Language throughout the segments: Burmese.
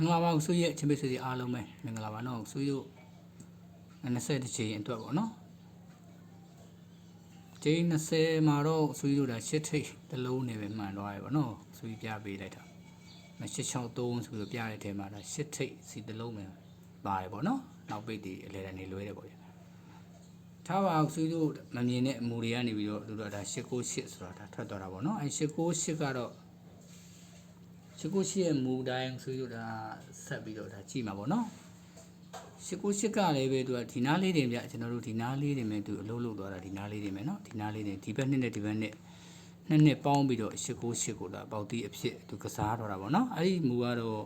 င်္ဂလာပါဆွေရဲ့ချင်းပိတ်ဆွေတွေအားလုံးပဲမင်္ဂလာပါနော်ဆွေတို့20ချိန်အတွက်ပေါ့နော်ချိန်20မှာတော့ဆွေတို့ဒါရှစ်ထိတ်တစ်လုံးနေပဲမှန်သွားပြီပေါ့နော်ဆွေပြပေးလိုက်တာ863ဆိုပြီးပြတဲ့ထဲမှာဒါရှစ်ထိတ်စီတစ်လုံးပဲပါတယ်ပေါ့နော်နောက်ပိတ်တွေအလဲတန်းနေလွဲတယ်ပေါ့ဗျာထားပါဆွေတို့မမြင်တဲ့အမူတွေကနေပြီးတော့သူတို့ဒါ898ဆိုတာဒါထွက်သွားတာပေါ့နော်အဲ898ကတော့ ရှိကိုရှိရဲ့မူတိုင်းဆိုရတာဆက်ပြီးတော့ဒါကြည့်မှာပေါ့နော်ရှိကိုရှိကလည်းပဲသူကဒီနားလေးတွေပြကျွန်တော်တို့ဒီနားလေးတွေမဲ့သူအလုပ်လုပ်သွားတာဒီနားလေးတွေမဲ့နော်ဒီနားလေးတွေဒီဘက်နှစ်နဲ့ဒီဘက်နှစ်နှစ်နှစ်ပေါင်းပြီးတော့ရှိကိုရှိကိုလာပေါက်တီးအဖြစ်သူကစားတော့တာပေါ့နော်အဲ့ဒီမူကတော့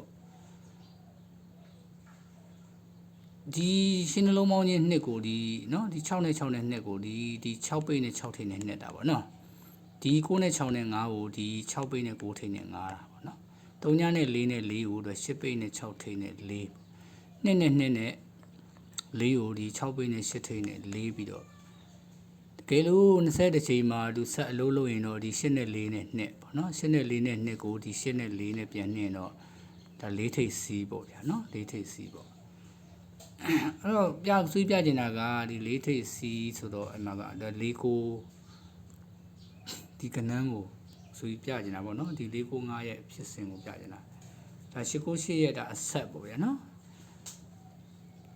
ဒီရှင်းနှလုံးပေါင်းချင်းနှစ်ကိုဒီနော်ဒီ6နဲ့6နဲ့နှစ်ကိုဒီဒီ6ပိတ်နဲ့6ထိပ်နဲ့နှစ်တာပေါ့နော်ဒီ9နဲ့6နဲ့5ကိုဒီ6ပိတ်နဲ့9ထိပ်နဲ့5တာပေါ့နော် 3ညနဲ့4နဲ့4ကိုတော့10ပိတ်နဲ့6ထိန်းနဲ့4နှစ်နဲ့နှစ်နဲ့4ကိုဒီ6ပိတ်နဲ့10ထိန်းနဲ့4ပြီးတော့တကယ်လို့20တစ်ချိန်မှာသူဆက်အလုံးလို့ရင်တော့ဒီ10နဲ့4နဲ့2ပေါ့နော်10နဲ့4နဲ့2ကိုဒီ10နဲ့4နဲ့ပြန်နှင်းတော့ဒါ4ထိပ်စီးပေါ့ဗျာနော်4ထိပ်စီးပေါ့အဲ့တော့ပြဆွေးပြချင်တာကဒီ4ထိပ်စီးဆိုတော့အမှကဒါ4ကိုဒီကနန်းကို ဆိုပြီးပြကျင်တာပေါ့နော်ဒီ495ရဲ့ဖြစ်စဉ်ကိုပြကျင်တာဒါ898ရဲ့ဒါအဆက်ပေါ့ဗျာနော်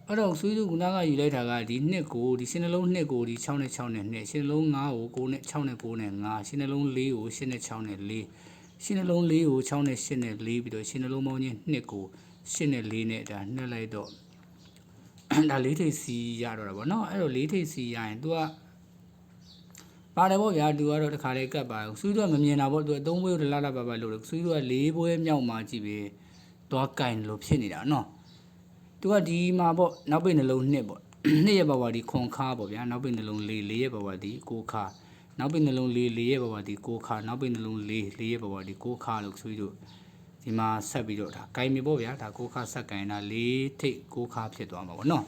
အဲ့တော့ဆွေးသူကနာကယူလိုက်တာကဒီနှစ်ကိုဒီရှင်းနှလုံးနှစ်ကိုဒီ6နဲ့6နဲ့နှစ်ရှင်းနှလုံး9ကို9နဲ့6နဲ့9နဲ့9ရှင်းနှလုံး4ကို8နဲ့6နဲ့4ရှင်းနှလုံး4ကို6နဲ့8နဲ့4ပြီးတော့ရှင်းနှလုံးပေါင်းချင်းနှစ်ကို8နဲ့4နဲ့ဒါနှက်လိုက်တော့ဒါ၄ထိပ်စီရတော့တာပေါ့နော်အဲ့တော့၄ထိပ်စီရရင် तू က ပါတယ်ပေါ့ဗျာသူကတော့တခါလေးကတ်ပါဆွေးတော့မမြင်တာပေါ့သူအသုံးပွဲကိုလာလာပါပါလို့ဆွေးတော့၄ပွဲမြောက်မှကြည့်ပြီးသွားကင်လို့ဖြစ်နေတာနော်သူကဒီမှာပေါ့နောက်ပိတ်နှလုံးနှစ်ပေါ့နှစ်ရဲ့ဘဝဒီခွန်ခါပေါ့ဗျာနောက်ပိတ်နှလုံးလေးလေးရဲ့ဘဝဒီကိုခါနောက်ပိတ်နှလုံးလေးလေးရဲ့ဘဝဒီကိုခါနောက်ပိတ်နှလုံးလေးလေးရဲ့ဘဝဒီကိုခါလို့ဆွေးတော့ဒီမှာဆက်ပြီးတော့ဒါကင်မြေပေါ့ဗျာဒါကိုခါဆက်ကင်တာလေးထိတ်ကိုခါဖြစ်သွားမှာပေါ့နော်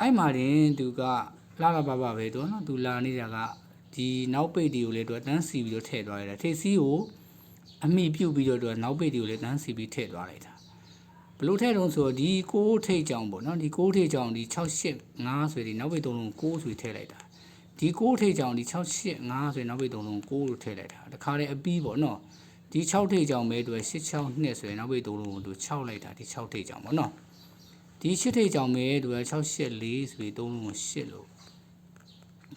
အဲ့မှာတင်သူက လာလာပါပါပဲသူနော်သူလာနေတာကဒီနောက်ပိတ်တွေကိုလည်းသူကတန်းစီပြီးတော့ထည့်သွားရတာထိပ်စီးကိုအမိပြုတ်ပြီးတော့သူကနောက်ပိတ်တွေကိုလည်းတန်းစီပြီးထည့်သွားလိုက်တာဘလို့ထည့်တော့ဆိုတော့ဒီ6ထိပ်ကြောင်ပေါ့နော်ဒီ6ထိပ်ကြောင်ဒီ685ဆိုရင်ဒီနောက်ပိတ်သုံးလုံး6ဆိုထည့်လိုက်တာဒီ6ထိပ်ကြောင်ဒီ685ဆိုရင်နောက်ပိတ်သုံးလုံး6လို့ထည့်လိုက်တာတခါတည်းအပီးပေါ့နော်ဒီ6ထိပ်ကြောင်ပဲသူက662ဆိုရင်နောက်ပိတ်သုံးလုံးကိုသူ6လိုက်တာဒီ6ထိပ်ကြောင်ပေါ့နော်ဒီ8ထိပ်ကြောင်ပဲသူက684ဆိုပြီးသုံးလုံးကို8လို့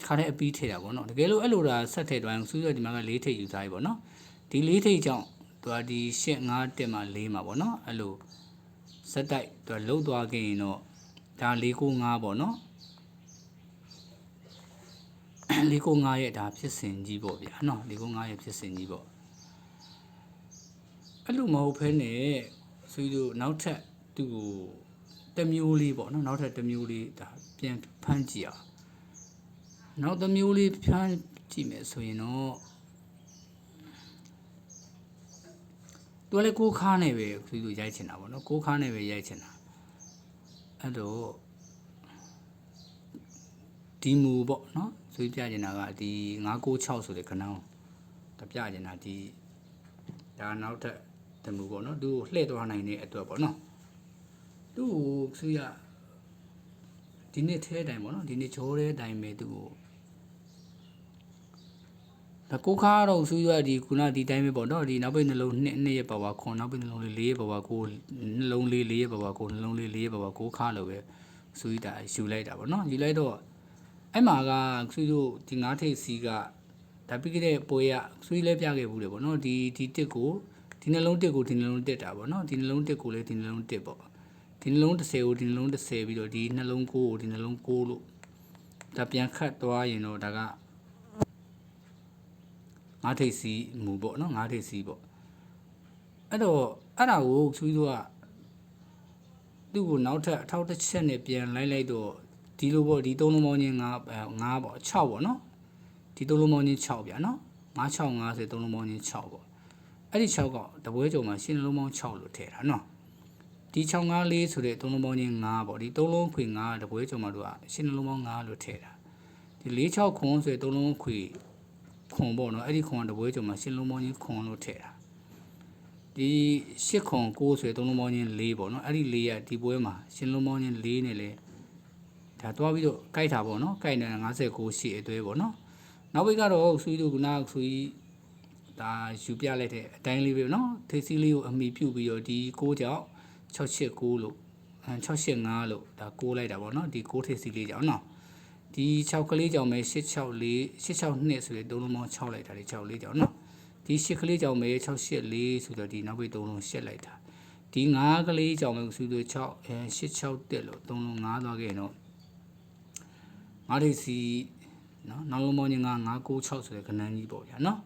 ခါတဲ့အပီးထည့်တာပေါ့နော်တကယ်လို့အဲ့လိုတာဆက်ထည့်သွားရင်စူးစက်ဒီမှာက၄ထိပ်ယူထားပြီပေါ့နော်ဒီ၄ထိပ်ကြောင့်သူကဒီ၈၅တက်မှာ၄မှာပေါ့နော်အဲ့လိုစက်တိုက်သူကလှုပ်သွားခဲ့ရင်တော့ဒါ၄၉၅ပေါ့နော်၄၉၅ရဲ့ဒါဖြစ်စဉ်ကြီးပေါ့ဗျာနော်၄၉၅ရဲ့ဖြစ်စဉ်ကြီးပေါ့အဲ့လိုမဟုတ်ဖဲနဲ့စူးတို့နောက်ထပ်သူ့ကိုတစ်မျိုးလေးပေါ့နော်နောက်ထပ်တစ်မျိုးလေးဒါပြန်ဖမ်းကြည့်အောင် နောက်တစ်မျိုးလေးဖြန်းကြည့်မယ်ဆိုရင်တော့သူကလည်းကိုးခါနဲ့ပဲသူတို့ရိုက်ချင်တာပေါ့နော်ကိုးခါနဲ့ပဲရိုက်ချင်တာအဲ့တော့ဒီမူပေါ့နော်ဆိုပြချင်တာကဒီ996ဆိုတဲ့ခဏောင်းတပြချင်တာဒီဒါနောက်ထပ်တမူပေါ့နော်သူ့ကိုလှည့်သွားနိုင်တဲ့အတွက်ပေါ့နော်သူ့ကိုဆွေးရဒီနေ့ထဲတိုင်းပေါ့နော်ဒီနေ့ဂျိုးတဲ့တိုင်းပဲသူ့ကို ဒါကိုခါတော့ဆူရွက်ဒီခုနဒီတိုင်းပဲပေါ့နော်ဒီနောက်ပိတ်နှလုံးနှစ်နှစ်ရဲ့ပါဝါခွန်နောက်ပိတ်နှလုံးလေးလေးရဲ့ပါဝါကိုနှလုံးလေးလေးရဲ့ပါဝါကိုနှလုံးလေးလေးရဲ့ပါဝါကိုခါလို့ပဲဆူရတာယူလိုက်တာပေါ့နော်ယူလိုက်တော့အဲ့မှာကဆူတို့ဒီငါးထိပ်စီကဒါပြီးခဲ့တဲ့ပွဲရဆူလဲပြခဲ့ဘူးတယ်ပေါ့နော်ဒီဒီတစ်ကိုဒီနှလုံးတစ်ကိုဒီနှလုံးတစ်တာပေါ့နော်ဒီနှလုံးတစ်ကိုလည်းဒီနှလုံးတစ်ပေါ့ဒီနှလုံး30ကိုဒီနှလုံး30ပြီးတော့ဒီနှလုံး9ကိုဒီနှလုံး9လို့ဒါပြန်ခတ်သွားရင်တော့ဒါက ငါးထိပ်စီမူပေါ့နော်ငါးထိပ်စီပေါ့အဲ့တော့အဲ့ဒါကိုဆွေးသူကသူ့ကိုနောက်ထပ်အထောက်တစ်ချက်နဲ့ပြန်လိုက်လိုက်တော့ဒီလိုပေါ့ဒီသုံးလုံးပေါင်းချင်းငါးငါးပေါ့6ပေါ့နော်ဒီသုံးလုံးပေါင်းချင်း6ဗျာနော်965ဆိုသုံးလုံးပေါင်းချင်း6ပေါ့အဲ့ဒီ6ကတပွဲကြုံမှာရှင်းလုံးပေါင်း6လို့ထည့်တာနော်ဒီ654ဆိုတဲ့သုံးလုံးပေါင်းချင်း5ပေါ့ဒီသုံးလုံးခွေ5တပွဲကြုံမှာတို့ကရှင်းလုံးပေါင်း5လို့ထည့်တာဒီ46ခွန်ဆိုတဲ့သုံးလုံးခွေ ခွန်ပေါ့နော်အဲ့ဒီခွန်ကတပွဲကြုံမှာရှင်းလုံးပေါင်းကြီးခွန်လို့ထည့်တာဒီ8ခွန်9ဆိုသုံးလုံးပေါင်းချင်း4ပေါ့နော်အဲ့ဒီ4ကဒီပွဲမှာရှင်လုံးပေါင်းချင်း4နဲ့လေဒါတွားပြီးတော့ကြိုက်တာပေါ့နော်ကြိုက်နေတာ59ရှိအသွဲပေါ့နော်နောက်ဘက်ကတော့ဆွေးတို့ကနာဆွေးဒါယူပြလိုက်တဲ့အတိုင်းလေးပဲနော်ထိပ်စီးလေးကိုအမိပြုတ်ပြီးတော့ဒီ6ကြောင့်689လို့အဲ685လို့ဒါ6လိုက်တာပေါ့နော်ဒီ6ထိပ်စီးလေးကြောင့်နော် ဒီ6ကလေးကြောင့်ပဲ864 862ဆိုတဲ့သုံးလုံးပေါင်း6လိုက်တာလေ6လေးကြောင့်နော်ဒီ8ကလေးကြောင့်ပဲ684ဆိုတော့ဒီနောက်ဘက်သုံးလုံး8လိုက်တာဒီ9ကလေးကြောင့်ပဲဆိုတော့6အဲ861တက်လို့သုံးလုံး9သွားခဲ့ရင်တော့ငါးထိပ်စီနော်နောက်လုံးပေါင်းချင်း9 996ဆိုတဲ့ကဏ္ဍကြီးပေါ့ဗျာနော်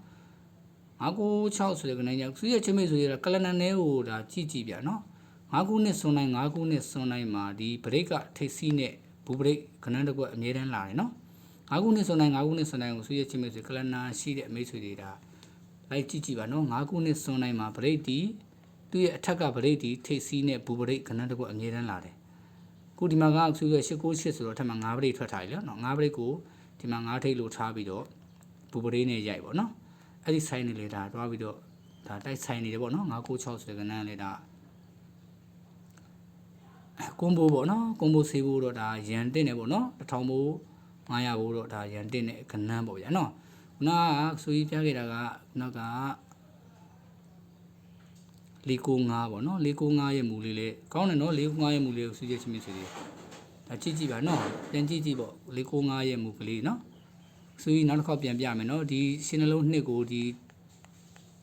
996ဆိုတဲ့ကဏ္ဍကြီးသူရဲ့ချင်းမိတ်ဆိုရကလနန်နဲကိုဒါကြည့်ကြည့်ဗျာနော်9ခုနှစ်စွန်တိုင်း9ခုနှစ်စွန်တိုင်းမှာဒီဘရိတ်ကထိပ်စီးနဲ့ ဘူဘရိတ်ကဏ္ဍတစ်ခုအမြဲတမ်းလာတယ်နော်9ခုနှစ်စွန်တိုင်း9ခုနှစ်စွန်တိုင်းကိုသူရဲ့ချင်းမိတ်ဆိုကလနာရှိတဲ့အမိတ်ဆွေတွေဒါလိုက်ကြည့်ကြည့်ပါနော်9ခုနှစ်စွန်တိုင်းမှာဘရိတ်ဒီသူ့ရဲ့အထက်ကဗရိတ်ဒီထိပ်စီးနဲ့ဘူဗရိတ်ခဏတကွအမြဲတမ်းလာတယ်ခုဒီမှာကဆိုရ898ဆိုတော့အထက်မှာ9ဗရိတ်ထွက်ထားပြီနော်9ဗရိတ်ကိုဒီမှာ9ထိပ်လို့ထားပြီးတော့ဘူဗရိတ်နဲ့ရိုက်ပေါ့နော်အဲ့ဒီ sign နေလေဒါတွားပြီးတော့ဒါတိုက်ဆိုင်နေတယ်ပေါ့နော်996ဆိုတဲ့ကဏ္ဍလေဒါ ကွန်ဘိုပေါ့နော်ကွန်ဘိုဆေးဖို့တော့ဒါရန်တင်နေပေါ့နော်1000ဘိုး900ဘိုးတော့ဒါရန်တင်တဲ့ကဏ္ဍပေါ့ဗျာနော်ခုနကဆိုကြီးပြခဲ့တာကခုနက495ပေါ့နော်495ရဲ့မူလေးလေကောင်းတယ်နော်495ရဲ့မူလေးကိုဆွေးကြည့်ချင်းမြင်ဆွေးကြည့်ဒါကြည့်ကြည့်ပါနော်ပြန်ကြည့်ကြည့်ပေါ့495ရဲ့မူကလေးနော်ဆွေးနောက်တစ်ခေါက်ပြန်ပြမယ်နော်ဒီရှင်းနှလုံးနှစ်ကိုဒီ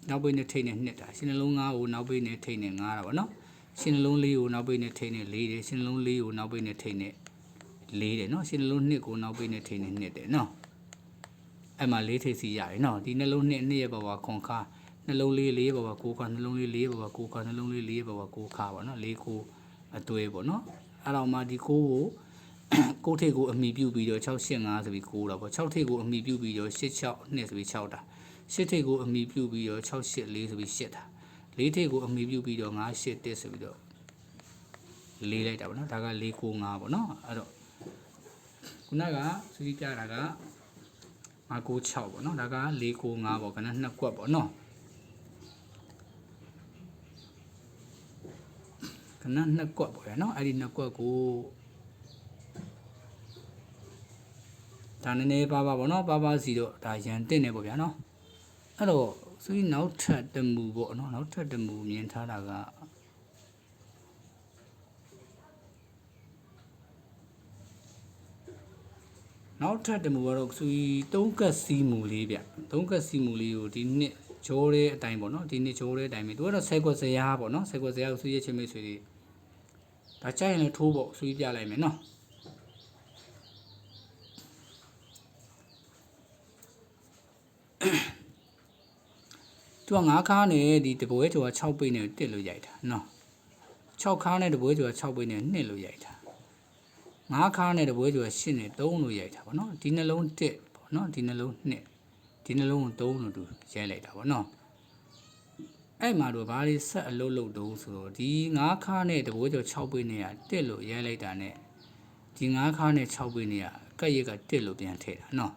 နောက်ပိတ်နဲ့ထိတ်နဲ့နှစ်တာရှင်းနှလုံး9ကိုနောက်ပိတ်နဲ့ထိတ်နဲ့9တာပေါ့နော် ရှင်းနှလုံးလေးကိုနောက်ပိတ်နဲ့ထိတ်နဲ့4တယ်ရှင်းနှလုံးလေးကိုနောက်ပိတ်နဲ့ထိတ်နဲ့4တယ်နော်ရှင်းနှလုံးနှစ်ကိုနောက်ပိတ်နဲ့ထိတ်နဲ့2တယ်နော်အဲ့မှာ၄ထိပ်စီရတယ်နော်ဒီနှလုံးနှစ်နှစ်ရဲ့ဘဝခွန်ခါနှလုံးလေးလေးဘဝကိုခါနှလုံးလေးလေးဘဝကိုခါနှလုံးလေးလေးဘဝကိုခါပါနော်လေးကိုအသွေးပေါ့နော်အဲ့တော့မှဒီကိုကိုကိုထိပ်ကိုအမိပြုတ်ပြီးတော့685ဆိုပြီးကိုတော့ပေါ့6ထိပ်ကိုအမိပြုတ်ပြီးတော့86နှစ်ဆိုပြီး6တာ8ထိပ်ကိုအမိပြုတ်ပြီးတော့684ဆိုပြီး8တာ 4ထိပ်ကိုအမိပြုတ်ပြီးတော့981ဆိုပြီးတော့လေးလိုက်တာပေါ့နော်ဒါက495ပေါ့နော်အဲ့တော့ခုနကစူးစီးပြတာက596ပေါ့နော်ဒါက495ပေါ့ခဏနှစ်ကွက်ပေါ့နော်ခဏနှစ်ကွက်ပေါ့ရနော်အဲ့ဒီနှစ်ကွက်ကိုဒါနည်းနည်းပါပါပေါ့နော်ပါပါစီတော့ဒါရန်တင်နေပေါ့ဗျာနော်အဲ့တော့ စူးစီးနောက်ထပ်တမူပေါ့နော်နောက်ထပ်တမူမြင်ထားတာကနောက်ထပ်တမူကတော့စူီသုံးကက်စီမူလေးဗျသုံးကက်စီမူလေးကိုဒီနှစ်ဂျိုးတဲ့အတိုင်းပေါ့နော်ဒီနှစ်ဂျိုးတဲ့အတိုင်းပဲသူကတော့ဆဲကွက်ဇရာပေါ့နော်ဆဲကွက်ဇရာကိုစူးရချင်းမိတ်ဆွေတွေဒါကြိုက်ရင်လည်းထိုးပေါ့စူးပြလိုက်မယ်နော် သူက9ခါနဲ့ဒီတပွဲကျော်က6ပိတ်နဲ့တက်လို့ရိုက်တာနော်6ခါနဲ့တပွဲကျော်က6ပိတ်နဲ့နှစ်လို့ရိုက်တာငါးခါနဲ့တပွဲကျော်ရှင်းနဲ့3လို့ရိုက်တာဗောနော်ဒီနှလုံးတက်ဗောနော်ဒီနှလုံးနှစ်ဒီနှလုံးကို3လို့တူရိုက်လိုက်တာဗောနော်အဲ့မှာတော့ဘာလေးဆက်အလုပ်လုပ်တုံးဆိုတော့ဒီငါးခါနဲ့တပွဲကျော်6ပိနဲ့ကတက်လို့ရိုက်လိုက်တာနဲ့ဒီငါးခါနဲ့6ပိနဲ့ကကက်ရက်ကတက်လို့ပြန်ထည့်တာနော်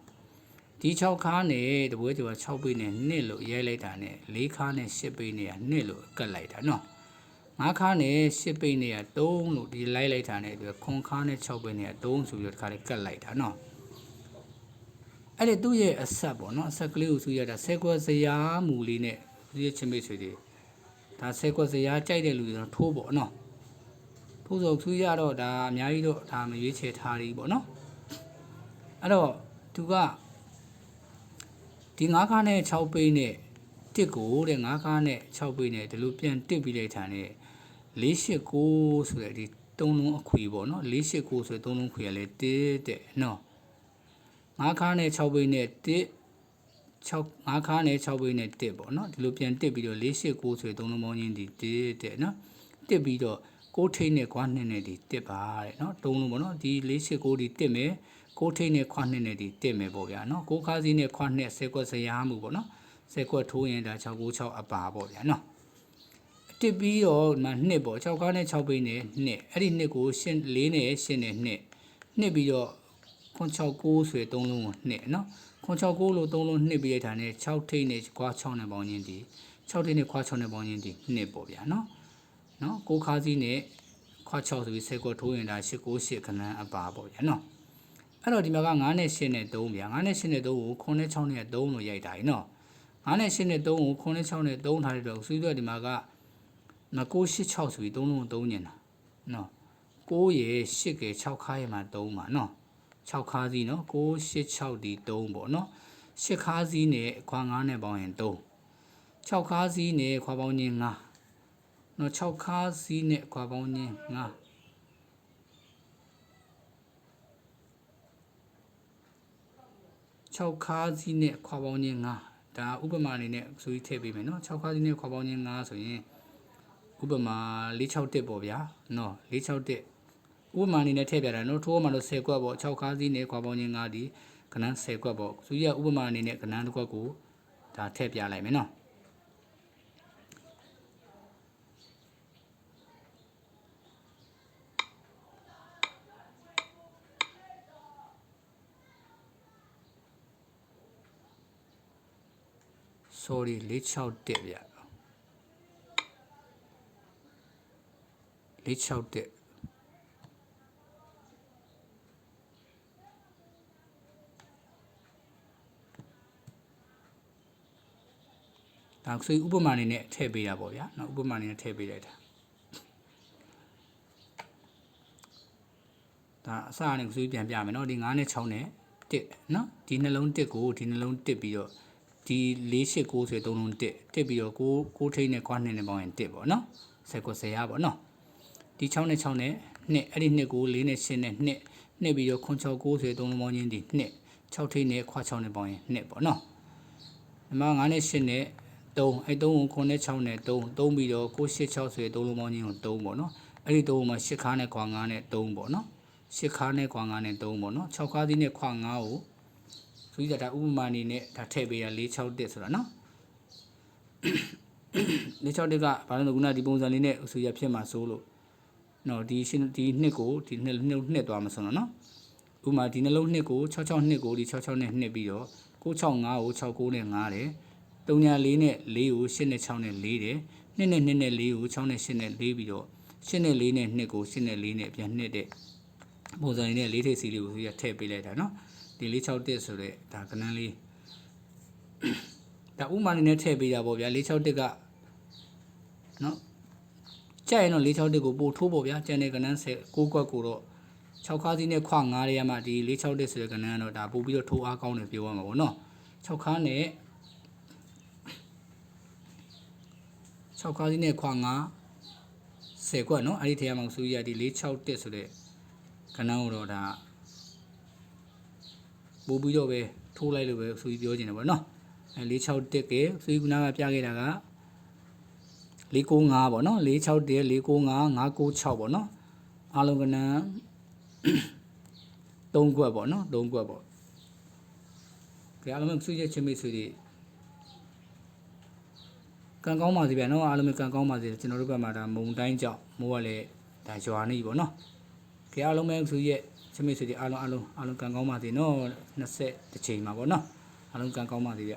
ဒီ6ခါနဲ့တပွဲကျော်6ပိနဲ့နှစ်လို့ရိုက်လိုက်တာနဲ့4ခါနဲ့10ပိနဲ့ကနှစ်လို့ကတ်လိုက်တာနော်ငါးခါနဲ့10ပိနဲ့က3လို့ဒီလိုက်လိုက်တာနဲ့ဒီခွန်ခါနဲ့6ပိနဲ့က3ဆိုပြီးတော့ဒီခါလေးကတ်လိုက်တာနော်အဲ့ဒီသူ့ရဲ့အဆက်ပေါ့နော်အဆက်ကလေးကိုဆူရတာဆဲကွက်စရာမူလေးနဲ့သူရဲ့ချင်းမိတ်ဆွေတွေဒါဆဲကွက်စရာကြိုက်တဲ့လူတွေတော့ထိုးပေါ့နော်ထိုးဆိုဆူရတော့ဒါအများကြီးတော့ဒါမရွေးချယ်ထားရီပေါ့နော်အဲ့တော့သူက ဒီ9ခါနဲ့6ပိနဲ့တစ်ကိုတဲ့9ခါနဲ့6ပိနဲ့ဒီလိုပြန်တစ်ပြီးလိုက်တာနဲ့489ဆိုတဲ့ဒီသုံးလုံးအခွေပေါ့နော်489ဆိုတဲ့သုံးလုံးခွေကလည်းတစ်တဲ့နော်9ခါနဲ့6ပိနဲ့တစ်6 5ခါနဲ့6ပိနဲ့တစ်ပေါ့နော်ဒီလိုပြန်တစ်ပြီးတော့489ဆိုတဲ့သုံးလုံးပေါင်းချင်းဒီတစ်တဲ့နော်တစ်ပြီးတော့ကိုထိတ်နဲ့ခွားနှစ်နဲ့ဒီတစ်ပါတဲ့နော်သုံးလုံးပေါ့နော်ဒီ489ဒီတစ်မယ် ကိုထိတ်နဲ့ခွားနှစ်နဲ့ဒီတစ်မယ်ပေါ့ဗျာနော်ကိုခါးစီးနဲ့ခွားနှစ်ဆဲကွက်စရာမှုပေါ့နော်ဆဲကွက်ထိုးရင်ဒါ696အပါပေါ့ဗျာနော်တစ်ပြီးတော့မှနှစ်ပေါ့6ကားနဲ့6ပိနဲ့နှစ်အဲ့ဒီနှစ်ကိုရှင်း၄နဲ့ရှင်းနဲ့နှစ်နှစ်ပြီးတော့969ဆိုတဲ့သုံးလုံးကိုနှစ်နော်969လို့သုံးလုံးနှစ်ပြီးရတာနဲ့6ထိတ်နဲ့ကွာ6နဲ့ပေါင်းချင်းဒီ6ထိပ်နဲ့ခွာ6နဲ့ပေါင်းရင်ဒီ2ပေါ့ဗျာနော်နော်ကိုခါစီးနဲ့ခွာ6ဆိုပြီး10ကွက်ထိုးရင်ဒါ8 9 8ခဏန်းအပါပေါ့ဗျာနော် အဲ့တော့ဒီမှာက9နဲ့8နဲ့3ဗျာ9နဲ့8နဲ့3ကို9နဲ့6နဲ့3လို့ရိုက်တာ ਈ နော်9နဲ့8နဲ့3ကို9နဲ့6နဲ့3ထားတဲ့တော့ဆွေးတော့ဒီမှာက9 9 8 6ဆိုပြီး3လုံး3ညင်တာနော်9ရေ8ကေ6ခါရေမှာ3ပါနော်6ခါစီးနော်9 8 6ဒီ3ပေါ့နော်8ခါစီးနဲ့ခွာ9နဲ့ပေါင်းရင်3 6ခါစီးနဲ့ခွာပေါင်းခြင်း9နော်6ခါစီးနဲ့ခွာပေါင်းခြင်း9 6ခါစီးနဲ့ခွာပေါင်းခြင်း9ဒါဥပမာအနေနဲ့ဆိုပြီးထည့်ပေးမယ်နော်6ခါစီးနဲ့ခွာပေါင်းခြင်း9ဆိုရင်ဥပမာ461ပေါ့ဗျာနော်461ဥပမာအနေနဲ့ထည့်ပြတာနော်ထိုးမှတော့10ကွက်ပေါ့6ခါစီးနဲ့ခွာပေါင်းခြင်း9ဒီကဏ္ဍ10ကွက်ပေါ့ဆိုရဥပမာအနေနဲ့ကဏ္ဍတစ်ကွက်ကိုဒါထည့်ပြလိုက်မယ်နော် sorry 461ဗျ461ဒါဆိုဥပမာအနေနဲ့ထည့်ပေးတာပေါ့ဗျာ။နော်ဥပမာအနေနဲ့ထည့်ပေးလိုက်တာ။ဒါအစအနေကိုပြန်ပြမယ်နော်ဒီ9နဲ့6နဲ့1နော်ဒီနှလုံး1ကိုဒီနှလုံး1ပြီးတော့ ဒီ489ဆို3လုံး1တစ်ပြီးတော့6 6ထိန်းနဲ့ခွားနှစ်နဲ့ပေါင်းရင်1ပေါ့နော်10ကို10ရပေါ့နော်ဒီ6နဲ့6နဲ့2အဲ့ဒီ2ကို4နဲ့8နဲ့2နှစ်ပြီးတော့969ဆို3လုံးပေါင်းချင်းဒီ2 6ထိန်းနဲ့ခွား6နဲ့ပေါင်းရင်2ပေါ့နော်ဒီမှာ9နဲ့8နဲ့3အဲ့3ကို9နဲ့6နဲ့3 3ပြီးတော့986ဆို3လုံးပေါင်းချင်းကို3ပေါ့နော်အဲ့ဒီ3မှာ8ခါနဲ့ခွား9နဲ့3ပေါ့နော်8ခါနဲ့ခွား9နဲ့3ပေါ့နော်6ခါသီးနဲ့ခွား9ကို ဆိုကြတာဥပမာအနေနဲ့ဒါထည့်ပေးတာ461ဆိုတာနော်461ကဘာလို့လဲခုနဒီပုံစံလေးနဲ့ဆိုရဖြစ်မှာစိုးလို့နော်ဒီရှင်းဒီနှစ်ကိုဒီနှစ်နှစ်နှစ်သွားမှာဆိုတော့နော်ဥပမာဒီနှလုံးနှစ်ကို66နှစ်ကိုဒီ66နဲ့နှစ်ပြီးတော့665ကို69နဲ့5တယ်3ညာ4နဲ့4ကို8နဲ့6နဲ့4တယ်2နဲ့2နဲ့4ကို6နဲ့8နဲ့4ပြီးတော့8နဲ့4နဲ့2ကို8နဲ့4နဲ့ပြန်နှစ်တဲ့ပုံစံလေးနဲ့4ထိပ်စီလေးကိုဆိုရထည့်ပေးလိုက်တာနော် ဒီ461ဆိုတဲ့ဒါကဏ္ဍလေးဒါဥမာနေနဲ့ထည့်ပေးတာပေါ့ဗျာ461ကနော်ကြက်ရင်တော့461ကိုပို့ထိုးပေါ့ဗျာကျန်တဲ့ကဏ္ဍ10 6ကွက်ကိုတော့6ခါးစီးနဲ့ခွ9ရဲမှာဒီ461ဆိုတဲ့ကဏ္ဍကတော့ဒါပို့ပြီးတော့ထိုးအားကောင်းတယ်ပြောရမှာပေါ့နော်6ခါးနဲ့6ခါးစီးနဲ့ခွ9 10ကွက်နော်အဲ့ဒီထဲမှာဆိုရဒီ461ဆိုတဲ့ကဏ္ဍကိုတော့ဒါ ပို့ပြီးတော့ပဲထိုးလိုက်လို့ပဲဆိုပြီးပြောချင်တယ်ပေါ့နော်အဲ461ကဆိုပြီးခုနကပြခဲ့တာက495ပေါ့နော်461 495 596ပေါ့နော်အားလုံးကနန်း3ခွက်ပေါ့နော်3ခွက်ပေါ့ကဲအားလုံးဆွေးချက်ချင်းမိတ်ဆွေတွေကံကောင်းပါစေဗျာနော်အားလုံးကံကောင်းပါစေကျွန်တော်တို့ဘက်မှာဒါမုံတိုင်းကြောက်မိုးကလည်းဒါရွာနေပြီပေါ့နော်ကဲအားလုံးပဲဆွေးရက် ချစ်မိတ်ဆွေတွေအားလုံးအားလုံးအားလုံးကံကောင်းပါစေနော်20တစ်ချိန်မှာပေါ့နော်အားလုံးကံကောင်းပါစေဗျ